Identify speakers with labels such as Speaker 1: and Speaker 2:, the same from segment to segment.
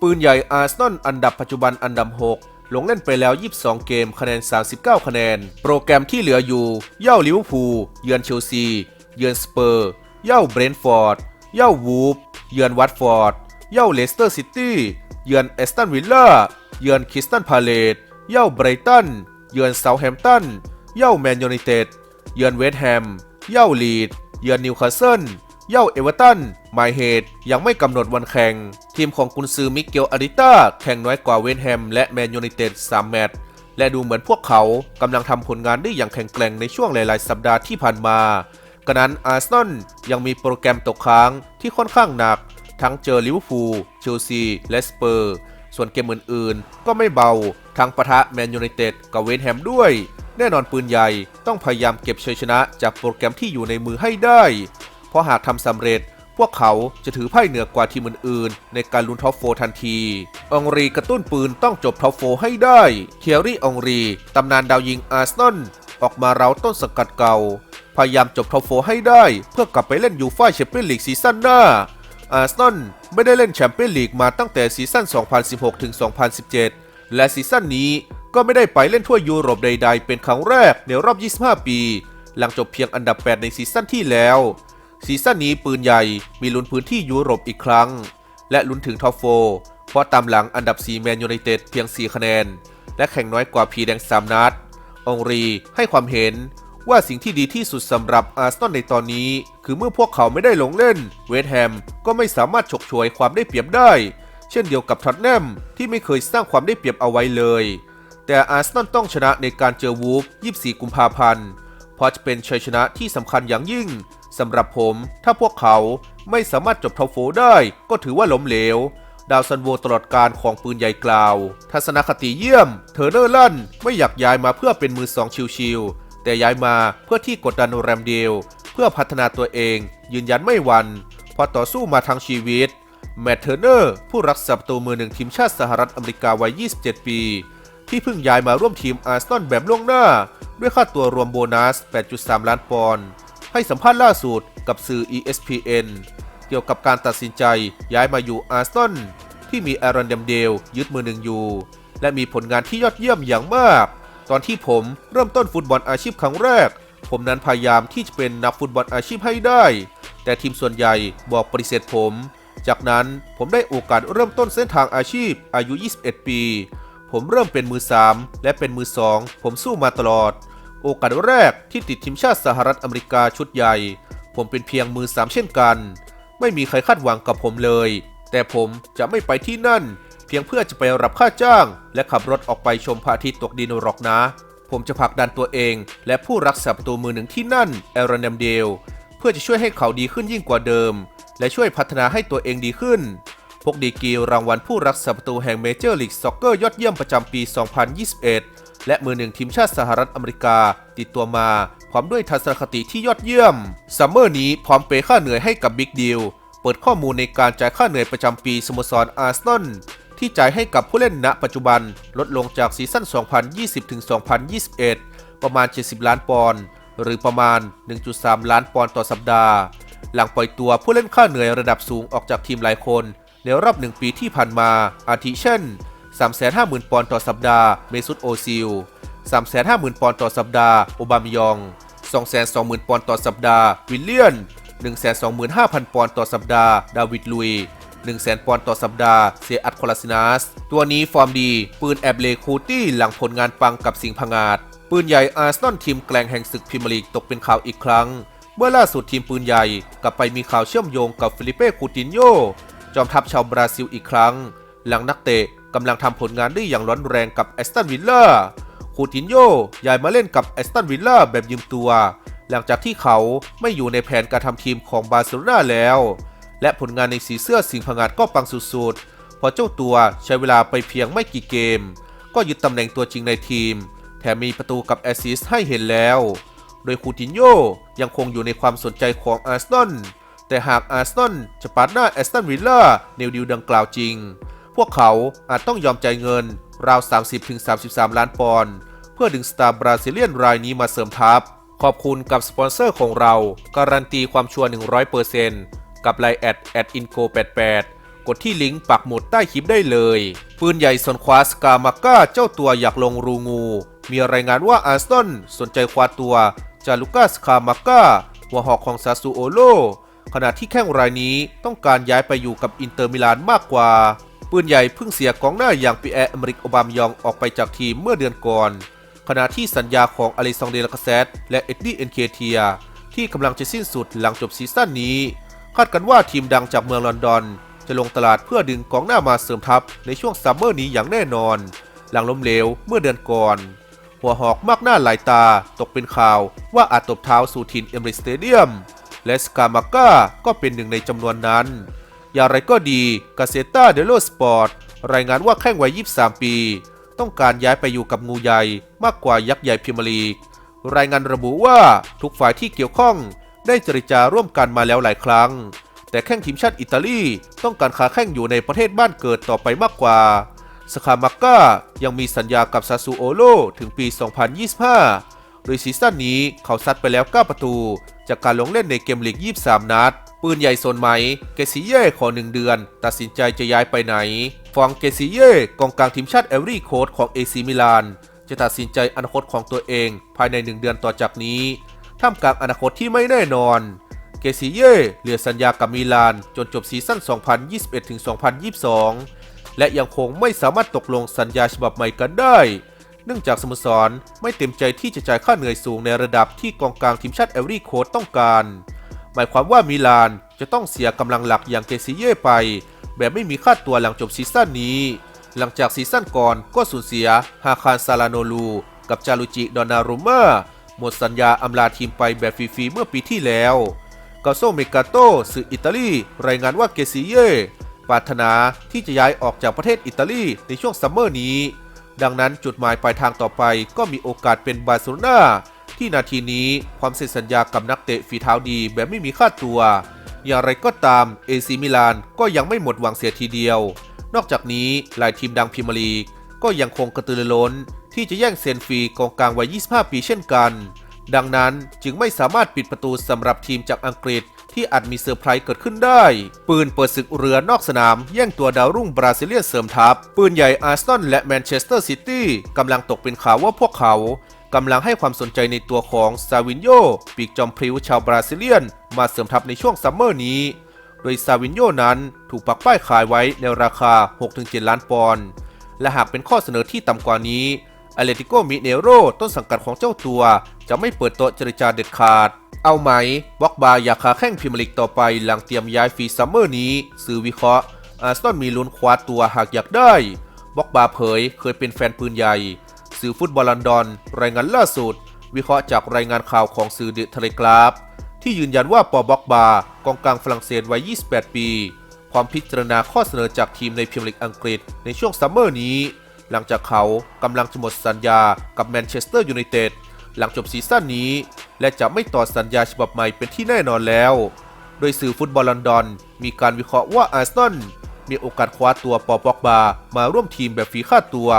Speaker 1: ปืนใหญ่อาร์เซนอลอันดับปัจจุบันอันดับ 6 ลงเล่นไปแล้ว 22 เกมคะแนน 39 คะแนน โปรแกรมที่เหลืออยู่ เย่าลิเวอร์พูล เยือนเชลซี เยือนสเปอร์ เย่าเบรนท์ฟอร์ด เย่าวูฟ เยือนวัตฟอร์ด เย่าเลสเตอร์ซิตี้ เยือนเอสตันวิลล่า เยือนคริสตันพาเลต เย่าไบรตัน เยือนเซาแฮมป์ตัน เย่าแมนยูไนเต็ด เยือนเวสต์แฮม เย่าลีด เยือนนิวคาสเซิล เย่าเอเวอร์ตันหมายเหตุยังไม่กำหนดวันแข่ง ทีมของกุนซือมิเกลอาริต้าแข่งน้อยกว่าเวนแฮมและแมนยูไนเต็ด3แมตช์และดูเหมือนพวกเขากำลังทำผลงานได้อย่างแข็งแกร่งในช่วงหลาย ๆ สัปดาห์ที่ผ่านมากระนั้นอาร์เซนอลยังมีโปรแกรมตกค้างที่ค่อนข้างหนัก ทั้งเจอลิเวอร์พูลเชลซี และสเปอร์ ส่วนเกมอื่น ๆ ก็ไม่เบา ทั้งปะทะแมนยูไนเต็ดกับเวนแฮมด้วย แน่นอนปืนใหญ่ต้องพยายามเก็บชัยชนะจากโปรแกรมที่อยู่ในมือให้ได้ เพราะหากทำสำเร็จพวกเขาจะถือไพ่เหนือกว่าทีมอื่นๆ ในการลุ้นท็อปโฟทันทีองรีกระตุ้นปืนต้องจบท็อปโฟให้ได้เคียรี่องรีตำนานดาวยิงอาร์เซนอลออกมาเร้าต้นสกัดเก่า พยายามจบท็อปโฟให้ได้ เพื่อกลับไปเล่นยูฟ่าแชมเปี้ยนลีกซีซั่นหน้า อาร์เซนอลไม่ได้เล่นแชมเปี้ยนลีกมาตั้งแต่ซีซั่น 2016-2017 และซีซั่นนี้ก็ไม่ได้ไปเล่นทั่วยุโรปใด ๆ เป็นครั้งแรกในรอบ 25 ปี หลังจบเพียงอันดับ 8 ในซีซั่นที่แล้ว ซีซั่นนี้ปืนใหญ่มีลุ้นพื้นที่ยุโรปอีกครั้ง และลุ้นถึงท็อปโฟเพราะตามหลังอันดับ 4 แมนยูไนเต็ดเพียง 4 คะแนน และแข่งน้อยกว่าพีแดง3นัด องรีให้ความเห็นว่าสิ่งที่ดีที่สุดสำหรับอาร์เซนอลในตอนนี้ คือเมื่อพวกเขาไม่ได้ลงเล่น เวสต์แฮมก็ไม่สามารถฉกฉวยความได้เปรียบได้ เช่นเดียวกับท็อตแนมที่ไม่เคยสร้างความได้เปรียบเอาไว้เลย แต่อาร์เซนอลต้องชนะในการเจอวูฟ 24 กุมภาพันธ์เพราะจะเป็นชัยชนะที่สำคัญอย่างยิ่ง สำหรับผมถ้าพวกเขาไม่สามารถจบทอโฟได้ก็ถือว่าล้มเหลว ดาวซันโวตลอดการของปืนใหญ่กล่าว ทัศนคติเยี่ยม เทอร์เนอร์ลั่น ไม่อยากย้ายมาเพื่อเป็นมือสองชิวๆแต่ย้ายมาเพื่อที่กดดันแรมเดลเพื่อพัฒนาตัวเอง ยืนยันไม่หวันพราะต่อสู้มาทั้งชีวิต แมตเทอร์เนอร์ ผู้รักษาประตูมือหนึ่งทีมชาติสหรัฐอเมริกาวัย 27 ปี ที่เพิ่งย้ายมาร่วมทีมอาร์เซนอลแบบล่วงหน้า ด้วยค่าตัวรวมโบนัส 8.3 ล้านปอนด์ ให้สัมภาษณ์ล่าสุดกับสื่อ ESPN เกี่ยวกับการตัดสินใจย้ายมาอยู่อาร์เซนอลที่มีแอรอนเดมเดลยึดมือหนึ่งอยู่ และมีผลงานที่ยอดเยี่ยมอย่างมาก ตอนที่ผมเริ่มต้นฟุตบอลอาชีพครั้งแรก ผมนั้นพยายามที่จะเป็นนักฟุตบอลอาชีพให้ได้ แต่ทีมส่วนใหญ่บอกปฏิเสธผม จากนั้นผมได้โอกาสเริ่มต้นเส้นทางอาชีพอายุ 21 ปี ผมเริ่มเป็นมือ 3 และเป็นมือ 2 ผมสู้มาตลอด โอกาสแรกที่ติดทีมชาติสหรัฐอเมริกาชุดใหญ่ ผมเป็นเพียงมือ3เช่นกัน ไม่มีใครคาดหวังกับผมเลย แต่ผมจะไม่ไปที่นั่น เพียงเพื่อจะไปรับค่าจ้าง และขับรถออกไปชมพระอาทิตย์ตกดินหรอกนะ ผมจะผลักดันตัวเอง และผู้รักษาประตูมือหนึ่งที่นั่นเอรอนแดมเดลเพื่อจะช่วยให้เขาดีขึ้นยิ่งกว่าเดิม และช่วยพัฒนาให้ตัวเองดีขึ้นพวกดีกีรางวัลผู้รักษาประตูแห่งเมเจอร์ลีกซ็อกเกอร์ยอดเยี่ยมประจำปี 2021 และมือหนึ่งทีมชาติสหรัฐอเมริกา ติดตัวมา พร้อมด้วยทัศนคติที่ยอดเยี่ยม ซัมเมอร์นี้พร้อมเปย์ค่าเหนื่อยให้กับบิ๊กดีลเปิดข้อมูลในการจ่ายค่าเหนื่อยประจำปีสโมสรอาร์เซนอลที่จ่ายให้กับผู้เล่นณปัจจุบันลดลงจากซีซั่น 2020-2021 ประมาณ 70 ล้านปอนด์หรือประมาณ 1.3 ล้านปอนด์ต่อสัปดาห์ หลังปล่อยตัวผู้เล่นค่าเหนื่อยระดับสูงออกจากทีมหลายคน ในรอบหนึ่งปีที่ผ่านมาอาทิเช่น 350,000 ปอนด์ต่อสัปดาห์ เมซุตโอซิล 350,000 ปอนด์ต่อสัปดาห์ โอบามยอง 220,000 ปอนด์ต่อสัปดาห์ วิลเลียน 125,000 ปอนด์ต่อสัปดาห์ ดาวิดลุย 100,000 ปอนด์ต่อสัปดาห์ เซอัตโคลาซินัส ตัวนี้ฟอร์มดี ปืนแอบเลคูตี้หลังผลงานปังกับสิงห์พงาดปืนใหญ่อาร์ซนอลทีมแกลงแห่งศึกพรีเมียร์ลีกตกเป็นข่าวอีกครั้ง เมื่อล่าสุดทีมปืนใหญ่กลับไปมีข่าวเชื่อมโยงกับฟิลิเป้คูตินโยจอมทัพชาวบราซิลอีกครั้ง หลังนักเตะ กำลังทำผลงานได้อย่างร้อนแรงกับแอสตันวิลล่าคูตินโยย้ายมาเล่นกับแอสตันวิลล่าแบบยืมตัว หลังจากที่เขาไม่อยู่ในแผนการทำทีมของบาร์เซโลนาแล้ว และผลงานในสีเสื้อสิงห์ผงาดก็ปังสุดๆพราะเจ้าตัวใช้เวลาไปเพียงไม่กี่เกม ก็ยึดตำแหน่งตัวจริงในทีม แถมมีประตูกับแอสซิสให้เห็นแล้ว โดยคูตินโยยังคงอยู่ในความสนใจของอาร์เซนอลแต่หากอาร์เซนอลจะปาดหน้าแอสตันวิลล่าในดีลดังกล่าวจริง พวกเขาอาจต้องยอมจ่ายเงิน ราว 30-33 ล้านปอนด์เพื่อดึงสตาร์บราซิเลียนรายนี้มาเสริมทัพ ขอบคุณกับสปอนเซอร์ของเรา การันตีความชัวร์100%กับไลน์แอดแอดอินโก88กดที่ลิงก์ปักหมุดใต้คลิปได้เลย ปืนใหญ่สนขวาสกามาก้าเจ้าตัวอยากลงรูงู มีรายงานว่าอาร์เซนสนใจคว้าตัว จาลุกัสคามาก้าหัวหอกของซาซูโอโลขณะที่แข้งรายนี้ต้องการย้ายไปอยู่กับอินเตอร์มิลานมากกว่า ปืนใหญ่เพิ่งเสียกองหน้าอย่างปีแอร์อเมริกอบามยองออกไปจากทีมเมื่อเดือนก่อน ขณะที่สัญญาของอลิซองเดลกาเซตและเอ็ดดี้เอ็นเคเทียที่กำลังจะสิ้นสุดหลังจบซีซั่นนี้ คาดกันว่าทีมดังจากเมืองลอนดอน จะลงตลาดเพื่อดึงกองหน้ามาเสริมทัพในช่วงซัมเมอร์นี้อย่างแน่นอน หลังล้มเหลวเมื่อเดือนก่อน หัวหอกมากหน้าหลายตาตกเป็นข่าวว่าอาจตบเท้าสู่ทินเอมริสเตเดียมและสกามาก้าก็เป็นหนึ่งในจำนวนนั้น อย่างไรก็ดีกาเซตาเดโลสปอร์ตรายงานว่าแข้งวัย 23 ปี ต้องการย้ายไปอยู่กับงูใหญ่มากกว่ายักษ์ใหญ่พรีเมียร์ลีก รายงานระบุว่าทุกฝ่ายที่เกี่ยวข้องได้เจรจาร่วมกันมาแล้วหลายครั้ง แต่แข้งทีมชาติอิตาลีต้องการคาแข้งอยู่ในประเทศบ้านเกิดต่อไปมากกว่าสคามาก้ายังมีสัญญากับซาซูโอโลถึงปี 2025 โดยซีซั่นนี้เขาซัดไปแล้ว 9 ประตู จากการลงเล่นในเกมลีก 23 นัด ปืนใหญ่โซนไหม เกซิเย่ขอหนึ่งเดือน ตัดสินใจจะย้ายไปไหน ฟองเกซิเย่กองกลางทีมชาติเอเวอรี่โค้ดของเอซีมิลาน จะตัดสินใจอนาคตของตัวเองภายในหนึ่งเดือนต่อจากนี้ ท่ามกลางอนาคตที่ไม่แน่นอน เกซิเย่เหลือสัญญากับมิลานจนจบซีซั่น 2021-2022 และยังคงไม่สามารถตกลงสัญญาฉบับใหม่กันได้เนื่องจากสโมสรไม่เต็มใจที่จะจ่ายค่าเหนื่อยสูงในระดับที่กองกลางทีมชาติเอเวอรี่โค้ดต้องการ มายความว่ามิลานจะต้องเสียกำลังหลักอย่างเกซิเย่ไป แบบไม่มีค่าตัวหลังจบซีซั่นนี้ หลังจากซีซั่นก่อนก็สูญเสียฮาคารซาลาโนลู กับจารุจิดอนารุมาหมดสัญญาอำลาทีมไปแบบฟรีๆเมื่อปีที่แล้วกาโซเมกาโตสื่ออิตาลี รายงานว่าเกซิเย่ปรารถนาที่จะย้ายออกจากประเทศอิตาลีในช่วงซัมเมอร์นี้ ดังนั้นจุดหมายปลายทางต่อไปก็มีโอกาสเป็นบาร์เซโลนา ที่นาทีนี้ความเซ็นสัญญากับนักเตะฝีเท้าดีแบบไม่มีค่าตัว อย่างไรก็ตามเอซีมิลานก็ยังไม่หมดหวังเสียทีเดียว นอกจากนี้หลายทีมดังพรีเมียร์ลีกก็ยังคงกระตือรือร้น ที่จะแย่งเซ็นฟรีกองกลางวัย 25 ปีเช่นกัน ดังนั้นจึงไม่สามารถปิดประตูสำหรับทีมจากอังกฤษที่อาจมีเซอร์ไพรส์เกิดขึ้นได้ ปืนเปิดศึกเรือนอกสนาม แย่งตัวดาวรุ่งบราซิเลียนเสริมทัพ ปืนใหญ่อาร์เซนอลและแมนเชสเตอร์ซิตี้กำลังตกเป็นข่าวว่าพวกเขา กำลังให้ความสนใจในตัวของซาวินโยปีกจอมพริ้วชาวบราซิเลียน มาเสริมทัพในช่วงซัมเมอร์นี้ โดยซาวินโยนั้นถูกปักป้ายขายไว้ในราคา 6-7 ล้านปอนด์ และหากเป็นข้อเสนอที่ต่ำกว่านี้อเลติโกมิเนโรต้นสังกัดของเจ้าตัว จะไม่เปิดโต๊ะเจรจาเด็ดขาด เอาไหมบ็อกบาอยากขาแข้งพรีเมียร์ลีกต่อไปหลังเตรียมย้ายฟรีซัมเมอร์นี้สื่อวิเคราะห์อาร์เซนอลมีลุ้นคว้าตัวหากอยากได้บ็อกบาเผยเคยเป็นแฟนปืนใหญ่ สื่อฟุตบอลลอนดอน รายงานล่าสุด วิเคราะห์จากรายงานข่าวของสื่อเดอะเทเลกราฟ ที่ยืนยันว่าปอบ็อกบากองกลางฝรั่งเศสวัย 28 ปีความพิจารณาข้อเสนอจากทีมในพรีเมียร์ลีกอังกฤษในช่วงซัมเมอร์นี้ หลังจากเขากำลังจะหมดสัญญากับแมนเชสเตอร์ยูไนเต็ดหลังจบซีซั่นนี้ และจะไม่ต่อสัญญาฉบับใหม่เป็นที่แน่นอนแล้ว โดยสื่อฟุตบอลลอนดอน มีการวิเคราะห์ว่าอาร์เซนอลมีโอกาสคว้าตัวปอบ็อกบามาร่วมทีมแบบฟรีค่าตัว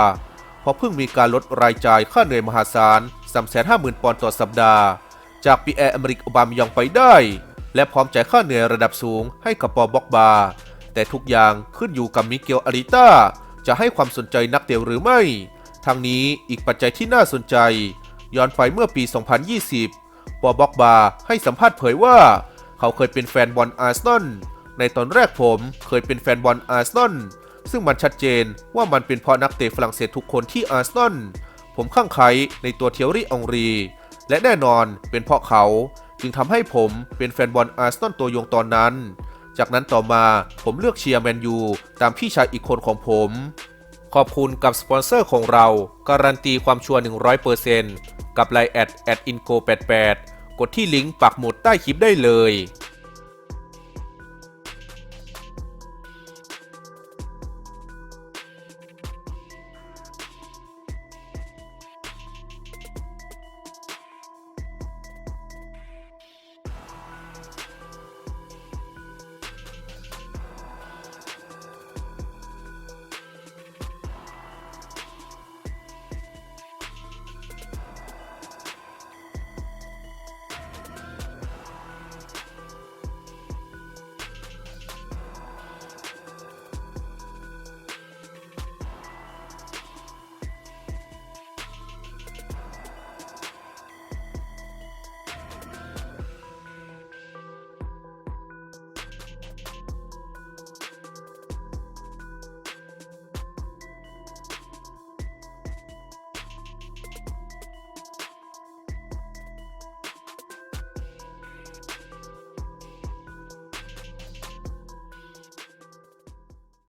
Speaker 1: เพราะเพิ่งมีการลดรายจ่ายค่าเหนื่อยมหาศาล 350,000 ปอนด์ต่อสัปดาห์ จากปีแอร์อเมริกอบามยองไปได้ และพร้อมจ่ายค่าเหนื่อยระดับสูงให้กับปอบ็อกบา แต่ทุกอย่างขึ้นอยู่กับมิเกลอาริต้าจะให้ความสนใจนักเตะหรือไม่ทางนี้อีกปัจจัยที่น่าสนใจ ย้อนไปเมื่อปี 2020 ปอบ็อกบาให้สัมภาษณ์เผยว่า เขาเคยเป็นแฟนบอลอาร์เซนอลในตอนแรกผมเคยเป็นแฟนบอลอาร์เซนอล ซึ่งมันชัดเจนว่ามันเป็นเพราะนักเตะฝรั่งเศสทุกคนที่อาร์เซนอลผมข้างไคในตัวเทียรี่องรี และแน่นอนเป็นเพราะเขา จึงทำให้ผมเป็นแฟนบอลอาร์เซนอลตัวยงตอนนั้น จากนั้นต่อมาผมเลือกเชียร์แมนยูตามพี่ชายอีกคนของผม ขอบคุณกับสปอนเซอร์ของเรา การันตีความชัวร์100%กับไลน์แอดแอดอินโก88กดที่ลิงก์ปักหมุดใต้คลิปได้เลย